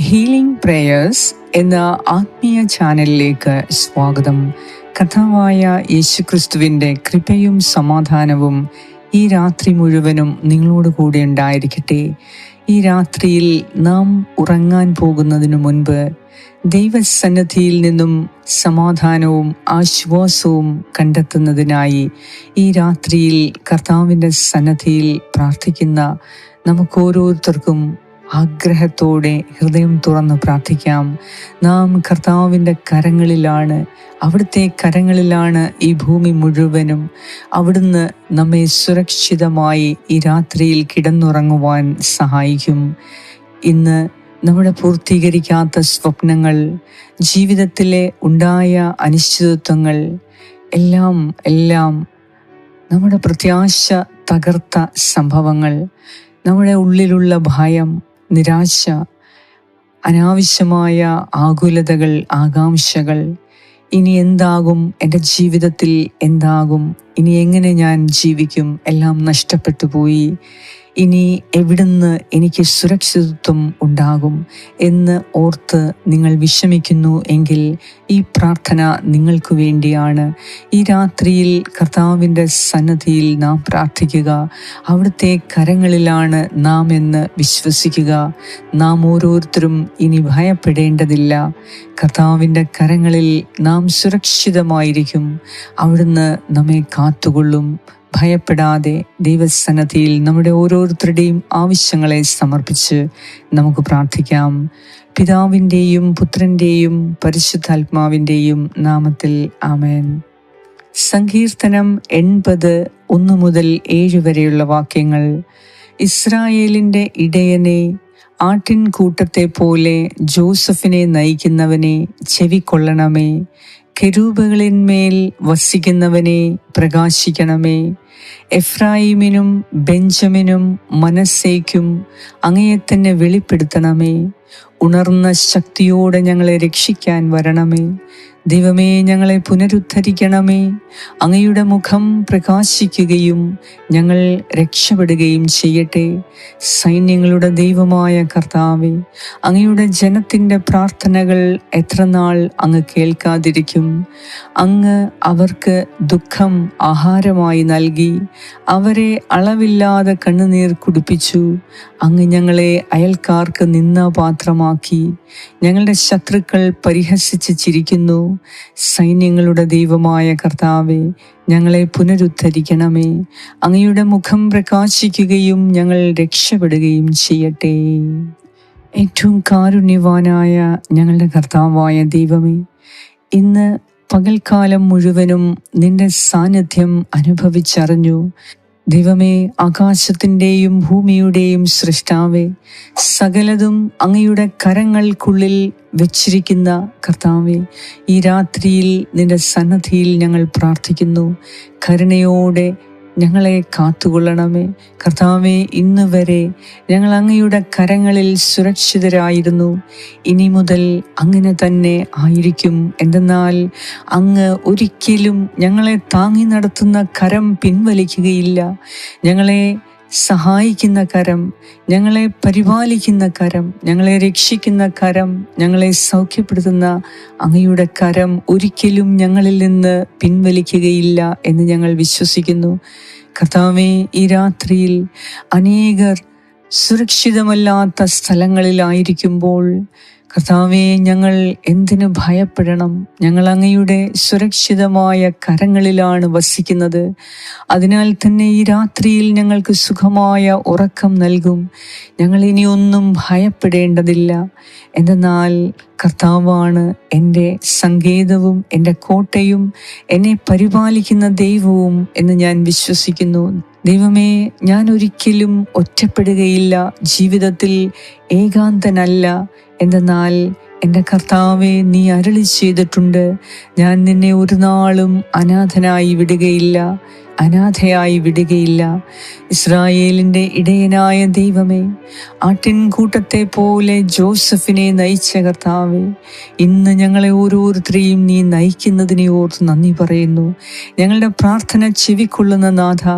Healing prayers എന്ന ആത്മീയ ചാനലിലേക്ക് സ്വാഗതം. കഥാവായ യേശുക്രിസ്തുവിന്റെ കൃപയും സമാധാനവും ഈ രാത്രി മുഴുവനും നിങ്ങളോട് കൂടെ ഉണ്ടായിരിക്കട്ടെ. ഈ രാത്രിയിൽ നാം ഉറങ്ങാൻ പോകുന്നതിനു മുൻപ് ദൈവസന്നദ്ധിയിൽ നിന്നും സമാധാനവും ആശ്വാസവും കണ്ടെത്തുന്നതിനായി ഈ രാത്രിയിൽ കർത്താവിന്റെ സന്നദ്ധിയിൽ പ്രാർത്ഥിക്കുന്ന നമുക്ക് ഓരോരുത്തർക്കും ആഗ്രഹത്തോടെ ഹൃദയം തുറന്ന് പ്രാർത്ഥിക്കാം. നാം കർത്താവിന്റെ കരങ്ങളിലാണ്. അവിടുത്തെ കരങ്ങളിലാണ് ഈ ഭൂമി മുഴുവനും. അവിടുന്ന് നമ്മെ സുരക്ഷിതമായി ഈ രാത്രിയിൽ കിടന്നുറങ്ങുവാൻ സഹായിക്കും. ഇന്ന് നമ്മുടെ പൂർത്തീകരിക്കാത്ത സ്വപ്നങ്ങൾ ജീവിതത്തിലെ ഉണ്ടായ അനിശ്ചിതത്വങ്ങൾ എല്ലാം എല്ലാം നമ്മുടെ പ്രത്യാശ തകർത്ത സംഭവങ്ങൾ നമ്മുടെ ഉള്ളിലുള്ള ഭയം നിരാശ അനാവശ്യമായ ആകുലതകൾ ആകാംക്ഷകൾ ഇനി എന്താകും? എന്റെ ജീവിതത്തിൽ എന്താകും? ഇനി എങ്ങനെ ഞാൻ ജീവിക്കും? എല്ലാം നഷ്ടപ്പെട്ടു പോയി. ഇനി എവിടുന്ന് എനിക്ക് സുരക്ഷിതത്വം ഉണ്ടാകും എന്ന് ഓർത്ത് നിങ്ങൾ വിഷമിക്കുന്നു എങ്കിൽ ഈ പ്രാർത്ഥന നിങ്ങൾക്ക് വേണ്ടിയാണ്. ഈ രാത്രിയിൽ കർത്താവിന്റെ സന്നദ്ധിയിൽ നാം പ്രാർത്ഥിക്കുക. അവിടുത്തെ കരങ്ങളിലാണ് നാം എന്ന് വിശ്വസിക്കുക. നാം ഓരോരുത്തരും ഇനി ഭയപ്പെടേണ്ടതില്ല. കർത്താവിന്റെ കരങ്ങളിൽ നാം സുരക്ഷിതമായിരിക്കും. അവിടുന്ന് നമ്മെ കാത്തുകൊള്ളും. ഭയപ്പെടാതെ ദൈവസന്നദ്ധിയിൽ നമ്മുടെ ഓരോരുത്തരുടെയും ആവശ്യങ്ങളെ സമർപ്പിച്ച് നമുക്ക് പ്രാർത്ഥിക്കാം. പിതാവിന്റെയും പുത്രന്റെയും പരിശുദ്ധാത്മാവിന്റെയും നാമത്തിൽ ആമേൻ. സങ്കീർത്തനം എൺപത് ഒന്ന് മുതൽ ഏഴ് വരെയുള്ള വാക്യങ്ങൾ. ഇസ്രായേലിന്റെ ഇടയനെ ആട്ടിൻ കൂട്ടത്തെ പോലെ ജോസഫിനെ നയിക്കുന്നവനെ ചെവിക്കൊള്ളണമേ. കെരൂപകളിന്മേൽ വസിക്കുന്നവനെ പ്രകാശിക്കണമേ. എഫ്രായിമിനും ബെഞ്ചമിനും മനസ്സേക്കും അങ്ങയെ തന്നെ വെളിപ്പെടുത്തണമേ. ഉണർന്ന ശക്തിയോടെ ഞങ്ങളെ രക്ഷിക്കാൻ വരണമേ. ദൈവമേ ഞങ്ങളെ പുനരുദ്ധരിക്കണമേ. അങ്ങയുടെ മുഖം പ്രകാശിക്കുകയും ഞങ്ങൾ രക്ഷപ്പെടുകയും ചെയ്യട്ടെ. സൈന്യങ്ങളുടെ ദൈവമായ കർത്താവെ അങ്ങയുടെ ജനത്തിന്റെ പ്രാർത്ഥനകൾ എത്ര നാൾ അങ്ങ് കേൾക്കാതിരിക്കും? അങ്ങ് അവർക്ക് ദുഃഖം ആഹാരമായി നൽകി അവരെ അളവില്ലാതെ കണ്ണുനീർ കുടിപ്പിച്ചു. അങ്ങ് ഞങ്ങളെ അയൽക്കാർക്ക് നിന്ന പാത്രമാക്കി. ഞങ്ങളുടെ ശത്രുക്കൾ പരിഹസിച്ച് ചിരിക്കുന്നു. സൈന്യങ്ങളുടെ ദൈവമായ കർത്താവെ ഞങ്ങളെ പുനരുദ്ധരിക്കണമേ. അങ്ങയുടെ മുഖം പ്രകാശിക്കുകയും ഞങ്ങൾ രക്ഷപ്പെടുകയും ചെയ്യട്ടെ. ഏറ്റവും കാരുണ്യവാനായ ഞങ്ങളുടെ കർത്താവായ ദൈവമേ ഇന്ന് പകൽക്കാലം മുഴുവനും നിന്റെ സാന്നിധ്യം അനുഭവിച്ചറിഞ്ഞു. ദൈവമേ ആകാശത്തിന്റെയും ഭൂമിയുടെയും സൃഷ്ടാവെ സകലതും അങ്ങയുടെ കരങ്ങൾക്കുള്ളിൽ വെച്ചിരിക്കുന്ന കർത്താവെ ഈ രാത്രിയിൽ നിന്റെ സന്നദ്ധിയിൽ ഞങ്ങൾ പ്രാർത്ഥിക്കുന്നു. കരുണയോടെ ഞങ്ങളെ കാത്തുകൊള്ളണമേ. കർത്താവെ ഇന്ന് വരെ ഞങ്ങൾ അങ്ങയുടെ കരങ്ങളിൽ സുരക്ഷിതരായിരുന്നു. ഇനി മുതൽ അങ്ങനെ തന്നെ ആയിരിക്കും. എന്തെന്നാൽ അങ്ങ് ഒരിക്കലും ഞങ്ങളെ താങ്ങി നടത്തുന്ന കരം പിൻവലിക്കുകയില്ല. ഞങ്ങളെ സഹായിക്കുന്ന കരം ഞങ്ങളെ പരിപാലിക്കുന്ന കരം ഞങ്ങളെ രക്ഷിക്കുന്ന കരം ഞങ്ങളെ സൗഖ്യപ്പെടുത്തുന്ന അങ്ങയുടെ കരം ഒരിക്കലും ഞങ്ങളിൽ നിന്ന് പിൻവലിക്കുകയില്ല എന്ന് ഞങ്ങൾ വിശ്വസിക്കുന്നു. കർത്താവെ ഈ രാത്രിയിൽ അനേകർ സുരക്ഷിതമല്ലാത്ത സ്ഥലങ്ങളിലായിരിക്കുമ്പോൾ കർത്താവെ ഞങ്ങൾ എന്തിനു ഭയപ്പെടണം? ഞങ്ങൾ അങ്ങയുടെ സുരക്ഷിതമായ കരങ്ങളിലാണ് വസിക്കുന്നത്. അതിനാൽ തന്നെ ഈ രാത്രിയിൽ ഞങ്ങൾക്ക് സുഖമായ ഉറക്കം നൽകും. ഞങ്ങൾ ഇനിയൊന്നും ഭയപ്പെടേണ്ടതില്ല. എന്തെന്നാൽ കർത്താവാണ് എന്റെ സങ്കേതവും എന്റെ കോട്ടയും എന്നെ പരിപാലിക്കുന്ന ദൈവവും എന്ന് ഞാൻ വിശ്വസിക്കുന്നു. ദൈവമേ ഞാൻ ഒരിക്കലും ഒറ്റപ്പെടുകയില്ല. ജീവിതത്തിൽ ഏകാന്തനല്ല. എന്തെന്നാൽ എന്റെ കർത്താവെ നീ അരളി ചെയ്തിട്ടുണ്ട് ഞാൻ നിന്നെ ഒരു നാളും അനാഥനായി വിടുകയില്ല. അനാഥയായി വിടുകയില്ല. ഇസ്രായേലിന്റെ ഇടയനായ ദൈവമേ ആട്ടിൻകൂട്ടത്തെ പോലെ ജോസഫിനെ നയിച്ച കർത്താവേ ഇന്ന് ഞങ്ങളെ ഓരോരുത്തരെയും നീ നയിക്കുന്നതിനെ ഓർത്ത് നന്ദി പറയുന്നു. ഞങ്ങളുടെ പ്രാർത്ഥന ചെവിക്കൊള്ളുന്ന നാഥ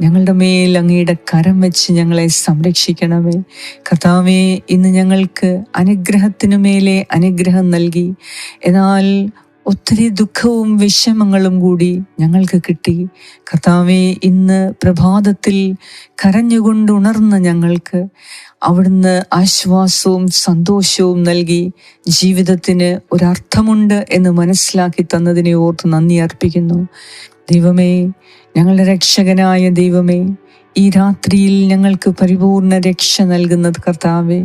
ഞങ്ങളുടെ മേൽ അങ്ങയുടെ കരം വെച്ച് ഞങ്ങളെ സംരക്ഷിക്കണമേ. കർത്താവേ ഇന്ന് ഞങ്ങൾക്ക് അനുഗ്രഹത്തിനു മേലെ അനുഗ്രഹം നൽകി. എന്നാൽ ഒത്തിരി ദുഃഖവും വിഷമങ്ങളും കൂടി ഞങ്ങൾക്ക് കിട്ടി. കർത്താവെ ഇന്ന് പ്രഭാതത്തിൽ കരഞ്ഞുകൊണ്ടുണർന്ന ഞങ്ങൾക്ക് അവിടുന്ന് ആശ്വാസവും സന്തോഷവും നൽകി ജീവിതത്തിന് ഒരർത്ഥമുണ്ട് എന്ന് മനസ്സിലാക്കി തന്നതിനെ ഓർത്ത് നന്ദി അർപ്പിക്കുന്നു. ദൈവമേ ഞങ്ങളുടെ രക്ഷകനായ ദൈവമേ ഈ രാത്രിയിൽ ഞങ്ങൾക്ക് പരിപൂർണ രക്ഷ നൽകുന്നത് കർത്താവെ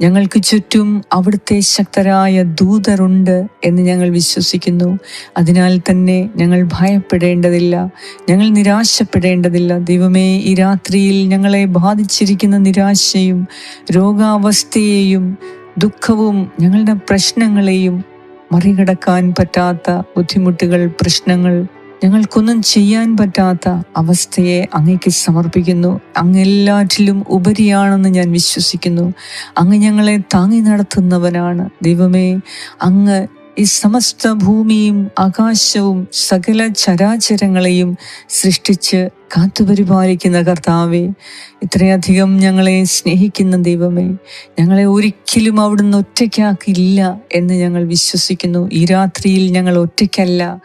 ഞങ്ങൾക്ക് ചുറ്റും അവിടുത്തെ ശക്തരായ ദൂതരുണ്ട് എന്ന് ഞങ്ങൾ വിശ്വസിക്കുന്നു. അതിനാൽ തന്നെ ഞങ്ങൾ ഭയപ്പെടേണ്ടതില്ല. ഞങ്ങൾ നിരാശപ്പെടേണ്ടതില്ല. ദൈവമേ ഈ രാത്രിയിൽ ഞങ്ങളെ ബാധിച്ചിരിക്കുന്ന നിരാശയും രോഗാവസ്ഥയെയും ദുഃഖവും ഞങ്ങളുടെ പ്രശ്നങ്ങളെയും മറികടക്കാൻ പറ്റാത്ത ബുദ്ധിമുട്ടുകൾ പ്രശ്നങ്ങൾ ഞങ്ങൾക്കൊന്നും ചെയ്യാൻ പറ്റാത്ത അവസ്ഥയെ അങ്ങേക്ക് സമർപ്പിക്കുന്നു. അങ്ങ് എല്ലാറ്റിലും ഉപരിയാണെന്ന് ഞാൻ വിശ്വസിക്കുന്നു. അങ്ങ് ഞങ്ങളെ താങ്ങി നടത്തുന്നവനാണ് ദൈവമേ. അങ്ങ് ഈ സമസ്ത ഭൂമിയും ആകാശവും സകല ചരാചരങ്ങളെയും സൃഷ്ടിച്ച് കാത്തുപരിപാലിക്കുന്ന കർത്താവെ ഇത്രയധികം ഞങ്ങളെ സ്നേഹിക്കുന്ന ദൈവമേ ഞങ്ങളെ ഒരിക്കലും അവിടുന്ന് ഒറ്റയ്ക്കാക്കില്ല എന്ന് ഞങ്ങൾ വിശ്വസിക്കുന്നു. ഈ രാത്രിയിൽ ഞങ്ങൾ ഒറ്റയ്ക്കല്ല.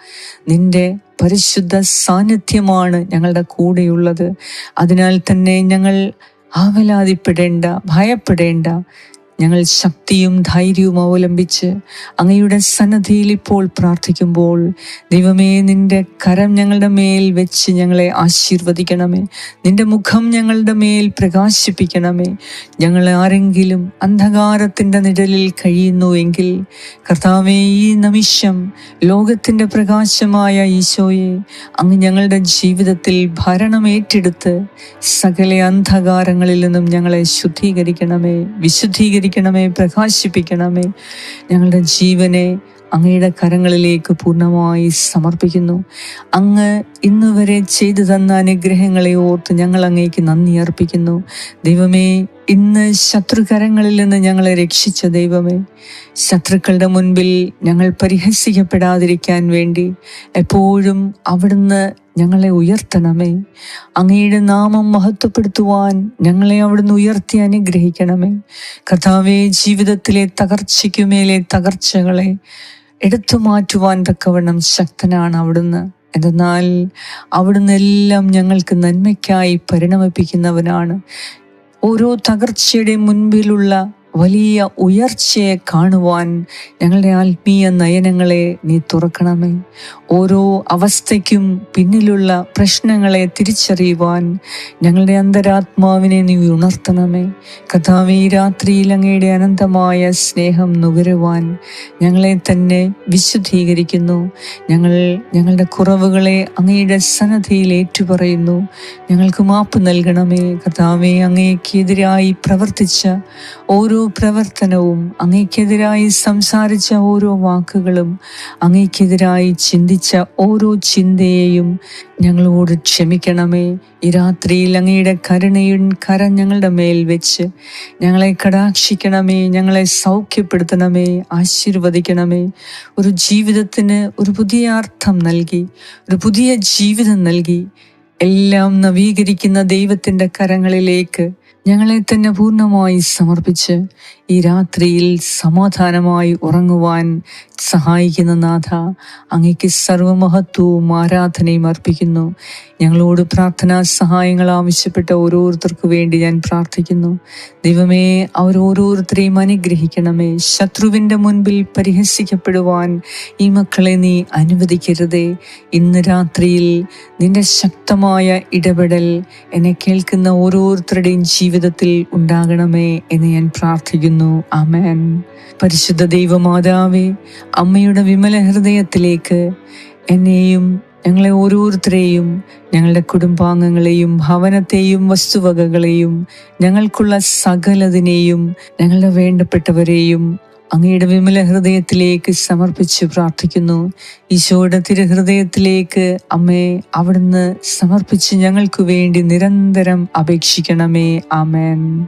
നിന്റെ പരിശുദ്ധ സാന്നിധ്യമാണ് ഞങ്ങളുടെ കൂടെയുള്ളത്. അതിനാൽ തന്നെ ഞങ്ങൾ ആവലാതിപ്പെടേണ്ട ഭയപ്പെടേണ്ട. ഞങ്ങൾ ശക്തിയും ധൈര്യവും അവലംബിച്ച് അങ്ങയുടെ സന്നദ്ധിയിൽ ഇപ്പോൾ പ്രാർത്ഥിക്കുമ്പോൾ ദൈവമേ നിന്റെ കരം ഞങ്ങളുടെ മേൽ വെച്ച് ഞങ്ങളെ ആശീർവദിക്കണമേ. നിന്റെ മുഖം ഞങ്ങളുടെ മേൽ പ്രകാശിപ്പിക്കണമേ. ഞങ്ങൾ ആരെങ്കിലും അന്ധകാരത്തിന്റെ നിഴലിൽ കഴിയുന്നുവെങ്കിൽ കർത്താവേ ഈ നിമിഷം ലോകത്തിന്റെ പ്രകാശമായ ഈശോയെ അങ്ങ് ഞങ്ങളുടെ ജീവിതത്തിൽ ഭരണമേറ്റെടുത്ത് സകല അന്ധകാരങ്ങളിൽ നിന്നും ഞങ്ങളെ ശുദ്ധീകരിക്കണമേ. വിശുദ്ധീകരിക്കണമേ പ്രകാശിപ്പിക്കണമേ. ഞങ്ങളുടെ ജീവനെ അങ്ങയുടെ കരങ്ങളിലേക്ക് പൂർണമായി സമർപ്പിക്കുന്നു. അങ്ങ് ഇന്ന് വരെ ചെയ്തു തന്ന അനുഗ്രഹങ്ങളെ ഓർത്ത് ഞങ്ങൾ അങ്ങേക്ക് നന്ദി അർപ്പിക്കുന്നു. ദൈവമേ ഇന്ന് ശത്രുകരങ്ങളിൽ നിന്ന് ഞങ്ങളെ രക്ഷിച്ച ദൈവമേ ശത്രുക്കളുടെ മുൻപിൽ ഞങ്ങൾ പരിഹസിക്കപ്പെടാതിരിക്കാൻ വേണ്ടി എപ്പോഴും അവിടുന്ന് ഞങ്ങളെ ഉയർത്തണമേ. അങ്ങയുടെ നാമം മഹത്വപ്പെടുത്തുവാൻ ഞങ്ങളെ അവിടുന്ന് ഉയർത്തി അനുഗ്രഹിക്കണമേ. കഥാവേ ജീവിതത്തിലെ തകർച്ചയ്ക്കുമേലെ തകർച്ചകളെ എടുത്തു മാറ്റുവാൻ തക്കവണ്ണം ശക്തനാണ് അവിടുന്ന്. എന്തെന്നാൽ അവിടുന്ന് എല്ലാം ഞങ്ങൾക്ക് നന്മയ്ക്കായി പരിണമിപ്പിക്കുന്നവനാണ്. ഓരോ തകർച്ചയുടെ മുൻപിലുള്ള വലിയ ഉയർച്ചയെ കാണുവാൻ ഞങ്ങളുടെ ആത്മീയ നയനങ്ങളെ നീ തുറക്കണമേ. ഓരോ അവസ്ഥയ്ക്കും പിന്നിലുള്ള പ്രശ്നങ്ങളെ തിരിച്ചറിയുവാൻ ഞങ്ങളുടെ അന്തരാത്മാവിനെ നീ ഉണർത്തണമേ. കഥാവി രാത്രിയിൽ അങ്ങയുടെ അനന്തമായ സ്നേഹം നുകരുവാൻ ഞങ്ങളെ തന്നെ വിശുദ്ധീകരിക്കുന്നു. ഞങ്ങൾ ഞങ്ങളുടെ കുറവുകളെ അങ്ങയുടെ സന്നദ്ധയിൽ ഏറ്റുപറയുന്നു. ഞങ്ങൾക്ക് മാപ്പ് നൽകണമേ. കഥാവെ അങ്ങേക്കെതിരായി പ്രവർത്തിച്ച ഓരോ പ്രവർത്തനവും അങ്ങേക്കെതിരായി സംസാരിച്ച ഓരോ വാക്കുകളും അങ്ങേക്കെതിരായി ചിന്തിച്ച ഓരോ ചിന്തയെയും ഞങ്ങളോട് ക്ഷമിക്കണമേ. ഈ രാത്രിയിൽ അങ്ങയുടെ കരുണയും കരം ഞങ്ങളുടെ മേൽ വെച്ച് ഞങ്ങളെ കടാക്ഷിക്കണമേ ഞങ്ങളെ സൗഖ്യപ്പെടുത്തണമേ ആശീർവദിക്കണമേ. ഒരു ജീവിതത്തിന് ഒരു പുതിയ അർത്ഥം നൽകി ഒരു പുതിയ ജീവിതം നൽകി. എല്ലാം നവീകരിക്കുന്ന ദൈവത്തിന്റെ കരങ്ങളിലേക്ക് ഞങ്ങളെ തന്നെ പൂർണമായി സമർപ്പിച്ച് ഈ രാത്രിയിൽ സമാധാനമായി ഉറങ്ങുവാൻ സഹായിക്കുന്ന നാഥ. അങ്ങയ്ക്ക് സർവമഹത്വവും ആരാധനയും അർപ്പിക്കുന്നു. ഞങ്ങളോട് പ്രാർത്ഥനാ സഹായങ്ങൾ ആവശ്യപ്പെട്ട ഓരോരുത്തർക്കു വേണ്ടി ഞാൻ പ്രാർത്ഥിക്കുന്നു. ദൈവമേ അവരോരോരുത്തരെയും അനുഗ്രഹിക്കണമേ. ശത്രുവിന്റെ മുൻപിൽ പരിഹസിക്കപ്പെടുവാൻ ഈ മക്കളെ നീ അനുവദിക്കരുതേ. ഇന്ന് രാത്രിയിൽ നിന്റെ ശക്തമായ ഇടപെടൽ എന്നെ കേൾക്കുന്ന ഓരോരുത്തരുടെയും ജീവിതത്തിൽ ഉണ്ടാകണമേ എന്ന് ഞാൻ പ്രാർത്ഥിക്കുന്നു. ആമേൻ. പരിശുദ്ധ ദൈവമാതാവേ അമ്മയുടെ വിമല ഹൃദയത്തിലേക്ക് എന്നെയും ഞങ്ങളെ ഓരോരുത്തരെയും ഞങ്ങളുടെ കുടുംബാംഗങ്ങളെയും ഭവനത്തെയും വസ്തുവകകളെയും ഞങ്ങൾക്കുള്ള സകലതിനെയും ഞങ്ങളുടെ വേണ്ടപ്പെട്ടവരെയും അങ്ങയുടെ വിമല ഹൃദയത്തിലേക്ക് സമർപ്പിച്ച് പ്രാർത്ഥിക്കുന്നു. ഈശോയുടെ തിരുഹൃദയത്തിലേക്ക് അമ്മേ അവിടുന്ന് സമർപ്പിച്ച് ഞങ്ങൾക്ക് വേണ്ടി നിരന്തരം അപേക്ഷിക്കണമേ. ആമേൻ.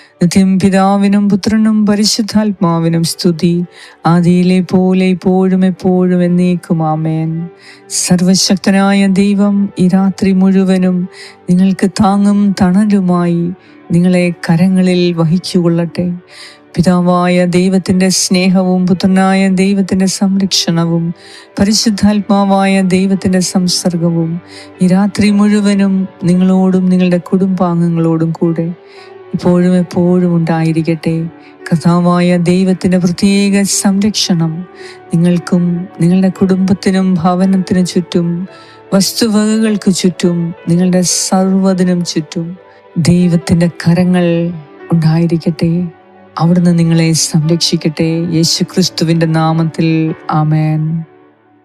നിത്യം പിതാവിനും പുത്രനും പരിശുദ്ധാത്മാവിനും സ്തുതി. ആദിയിലെ പോലെ ഇപ്പോഴും എപ്പോഴും എന്നേക്കും ആമേൻ. സർവശക്തനായ ദൈവം ഈ രാത്രി മുഴുവനും നിങ്ങൾക്ക് താങ്ങും തണലുമായി നിങ്ങളെ കരങ്ങളിൽ വഹിച്ചുകൊള്ളട്ടെ. പിതാവായ ദൈവത്തിന്റെ സ്നേഹവും പുത്രനായ ദൈവത്തിന്റെ സംരക്ഷണവും പരിശുദ്ധാത്മാവായ ദൈവത്തിന്റെ സംസർഗവും ഈ രാത്രി മുഴുവനും നിങ്ങളോടും നിങ്ങളുടെ കുടുംബാംഗങ്ങളോടും കൂടെ ഇപ്പോഴും എപ്പോഴും ഉണ്ടായിരിക്കട്ടെ. കഥാവായ ദൈവത്തിന്റെ പ്രത്യേക സംരക്ഷണം നിങ്ങൾക്കും നിങ്ങളുടെ കുടുംബത്തിനും ഭവനത്തിനു ചുറ്റും വസ്തുവകകൾക്ക് ചുറ്റും നിങ്ങളുടെ സർവതിനും ചുറ്റും ദൈവത്തിന്റെ കരങ്ങൾ ഉണ്ടായിരിക്കട്ടെ. അവിടുന്ന് നിങ്ങളെ സംരക്ഷിക്കട്ടെ. യേശു ക്രിസ്തുവിന്റെ നാമത്തിൽ ആമേൻ.